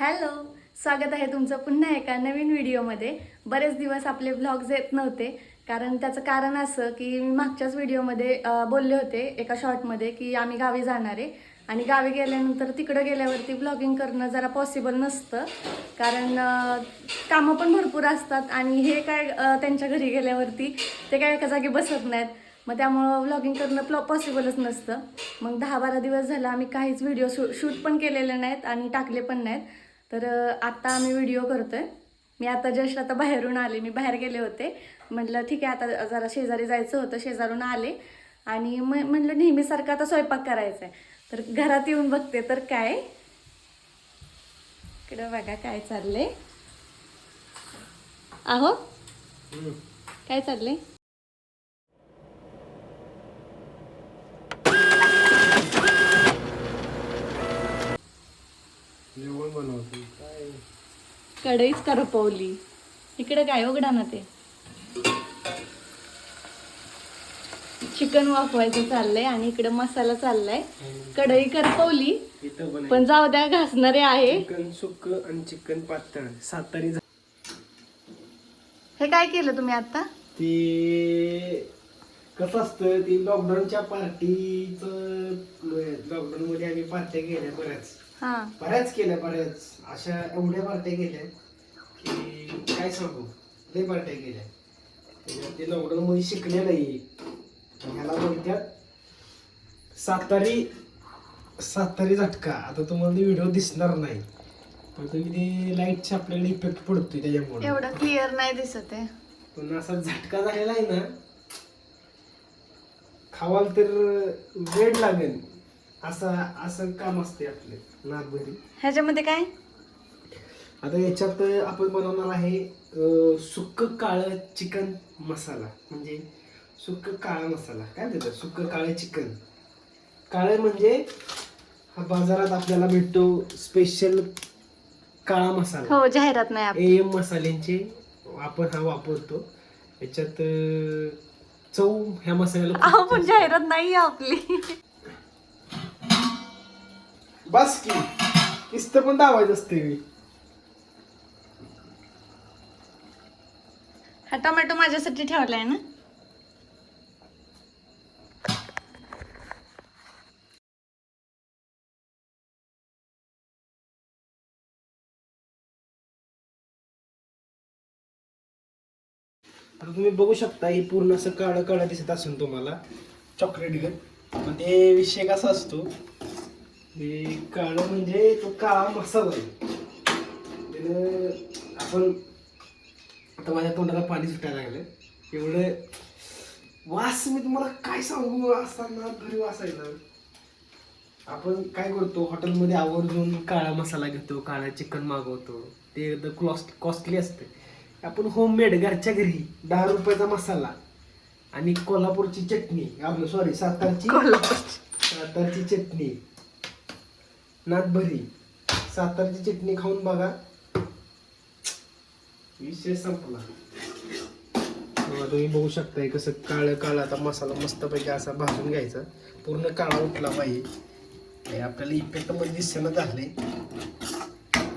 Hello स्वागत आहे तुमचं पुन्हा एका नवीन व्हिडिओमध्ये. बरेच दिवस आपले ब्लॉग्स येत नव्हते कारण त्याचं कारण असं की मी मागच्याच व्हिडिओमध्ये बोलले होते एका शॉर्टमध्ये की आम्ही गावी जाणार आहे. आणि गावी गेल्यानंतर तिकडं गेल्यावरती ब्लॉगिंग करणं जरा पॉसिबल नसतं कारण कामं पण भरपूर असतात आणि हे काय त्यांच्या घरी गेल्यावरती ते काय एका जागी बसत नाहीत. मग त्यामुळं व्लॉगिंग करणं प्लॉ पॉसिबलच नसतं. मग दहा बारा दिवस झालं आम्ही काहीच व्हिडिओ शू शूट पण केलेले नाहीत आणि टाकले पण नाहीत. तर आता आम्ही व्हिडिओ करतोय. मी आता जस्ट आता बाहेरून आले. मी बाहेर गेले होते. म्हटलं ठीक आहे आता जरा शेजारी जायचं होतं. शेजारून आले. आणि म म्हटलं नेहमीसारखं आता स्वयंपाक करायचा आहे तर घरात येऊन बघते. तर काय? इकडं बघा काय चाललंय. आहो. काय चाललंय? कढईच करपवली इकडे काय उघडा ना ते. चिकन वाफवायचं चाललंय आणि इकडे मसाला चाललाय. कढई करपवली पण जाऊ द्या घासणारे आहे. चिकन सुक आणि चिकन पातळ. सातारी हे काय केलं तुम्ही आता? ते कसं असतं ते लॉकडाऊनच्या पार्टीच लॉकडाऊन मध्ये आम्ही पार्ट्या केल्या बऱ्याच. बऱ्याच केल्या बऱ्याच. अशा एवढ्या पार्ट्या केल्या की काय सांगू? लय पार्ट्या केल्या. त्याच्यात ते लॉकडाऊन मध्ये शिकले नाही. ह्याला म्हणतात सातारी सातारी झटका. आता तुम्हाला व्हिडिओ दिसणार नाही. पण तुम्ही ते लाईटचे आपल्याकडे इफेक्ट पडतोय त्याच्यामुळे. एवढं क्लिअर नाही दिसत आहे. पण असा झटका झालेला आहे ना खावाल तर वेळ लागेल. असं असं काम असते आपले नागभरी ह्याच्यामध्ये काय? आता याच्यात आपण बनवणार आहे अं, सुक्क काळं चिकन मसाला. म्हणजे सुक्क काळा मसाला. काय म्हणतात सुक्क काळं चिकन. काळं म्हणजे हा बाजारात आपल्याला भेटतो स्पेशल काळा मसाला. हो जाहिरात नाही आपली. एम मसाल्यांचे आपण हा वापरतो. याच्यात अं, चव ह्या मसाल्याला खूप अहो पण जास्त- जाहिरात नाही आपली. बस की. किस्त पण दावायचं असते मी. हा टोमॅटो माझ्यासाठी ठेवलाय ना? आता तुम्ही बघू शकता ही पूर्ण असं काळं काळं दिसत असेल तुम्हाला. चॉकलेट गन पण ते विषय कसा असतो हे काळं म्हणजे तो काळा मसाला आहे त्यानं आपण आता माझ्या तोंडाला पाणी सुटायला लागलं एवढं वास मी तुम्हाला काय सांगू? असताना घरी वास आहे ना आपण काय करतो? हॉटेलमध्ये आवर्जून काळा मसाला घेतो काळा चिकन मागवतो. ते एकदम कॉस्ट कॉस्टली असते आपण होममेड घरच्या घरी दहा रुपयाचा मसाला आणि कोल्हापूरची चटणी. आपलं सॉरी सातारची सातारची चटणी. नागभरी सातारची चटणी खाऊन बघा. विषय संपला. तुम्ही बघू शकताय कसं काळं काळं आता मसाला मस्तपैकी असा भाजून घ्यायचा. पूर्ण काळा उठला पाहिजे हे आपल्याला इफेक्टमध्ये दिसेना झाले.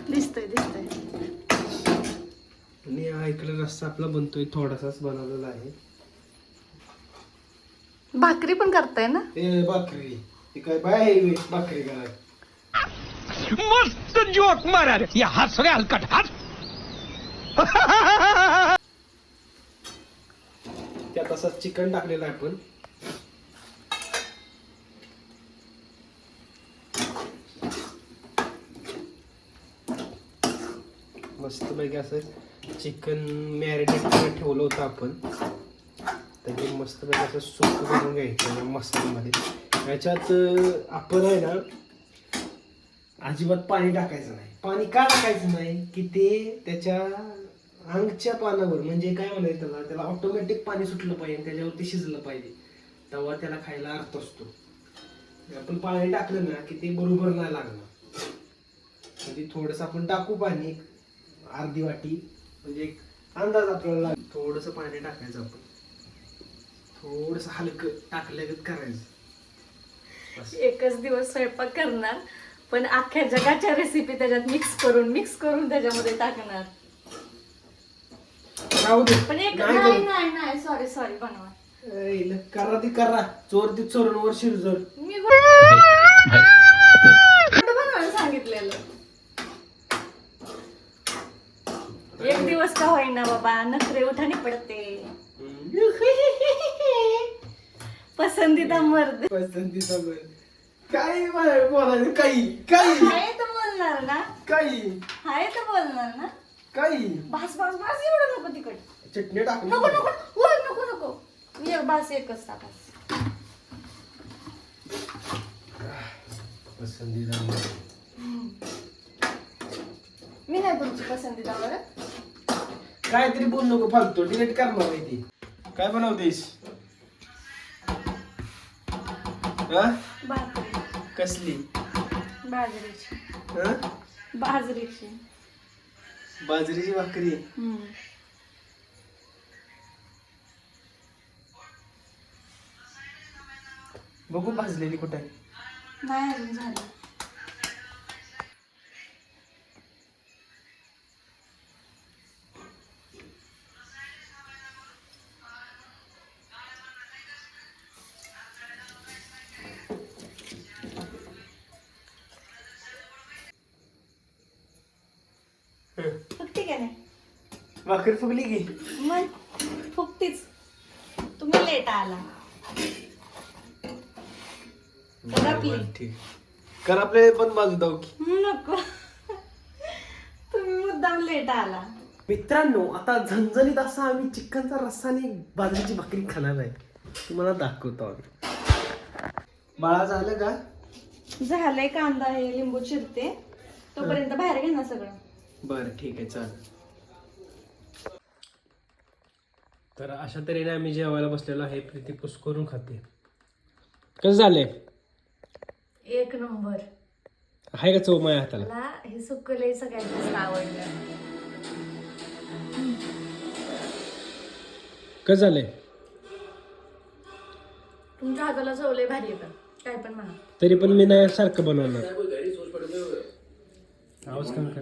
दिसतंय दिसतंय. आणि हा इकडे रस्सा आपला बनतोय थोडासाच बनवलेला आहे. भाकरी पण करताय ना? ते भाकरी. ते काय बाय भाकरी करा मस्त जोक मारा रे. या हस रे हलकट हस त्यात असं चिकन टाकलेलं आहे आपण. मस्तपैकी असं चिकन मॅरिनेट करून ठेवलं होतं आपण. तर ते मस्तपैकी असं सुक करून घ्यायचं मसाल्यामध्ये. याच्यात आपण आहे ना अजिबात पाणी टाकायचं नाही. पाणी का टाकायचं नाही? की ते त्याच्या अंगच्या पानावर म्हणजे काय म्हणायचं त्याला? त्याला ऑटोमॅटिक पाणी सुटलं पाहिजे त्याच्यावरती शिजलं पाहिजे. तेव्हा त्याला खायला अर्थ असतो. आपण पाणी टाकलं ना की ते बरोबर नाही लागणार. म्हणजे थोडंसं आपण टाकू पाणी एक अर्धी वाटी म्हणजे एक अंदाज आपल्याला लाग थोडंसं पाणी टाकायचं आपण. थोडंसं हलकं टाकल्यागत करायचं. एकच दिवस स्वयंपाक करणार. पण अख्ख्या जगाच्या रेसिपी त्याच्यात मिक्स करून मिक्स करून त्याच्यामध्ये टाकणार. राहू दे. पण एक नाही नाही करू. नाही नाही सॉरी सॉरी बनवा. ए, इला करा ती करा. चोर ती चोरणवर शिरजोर मी कुठं बनवायला सांगितलेलं. एक दिवस का होईना बाबा नखरे उठाने पडते. पसंदीदा मर्द. पसंतीचा बळ. काही बा- बोलायचं काही काही. हाय तर बोलणार ना. काही. हाय तर बोलणार ना. काही. बास बास बास एवढं नको तिकट चटणी टाकली नको नको वर नको नको. ये बास एकच टाका. पसंतीचा बळ. मी नाही तुमची पसंदीदा बरं काहीतरी बोल नको फालतू. डिलीट करणार आहे ती काय बनवतेस? हा? कसली? बाजरीची. हा? बाजरीची. बाजरीची भाकरी? हम्म. बघू भाजलेली कुठे आहे. नाही अजून झालं. फुकती का नाही? भाकरी फुगली की? मग फुकतीच तुम्ही लेट आला. करपली. बरं, ठीक. कर आपले पण बाजू दाव की. नको. तुम्ही मुद्दाम लेट आला. मित्रांनो आता झणझणीत असा आम्ही चिकनचा रस्सा आणि बाजरीची भाकरी खाणार आहे. तुम्हाला दाखवतो आम्ही. बाळा झालं का? झालंय कांदा हे लिंबू चिरते. तोपर्यंत बाहेर घे ना सगळं. बरं ठीक आहे चालेल तर अशा तऱ्हेने आम्ही जेवायला बसलेलो आहे. प्रीती पुष्करून खाते. कसं झालंय? एक नंबर. आहे का चव माझ्या हाताला? मला हे सुकले सगळ्यात जास्त आवडलं. कसं झालंय? तुमच्या हाताला चवले भारी येतं काय पण म्हणा. तरी पण मी नाही सारखं बनवणार. आवाज कमी कर.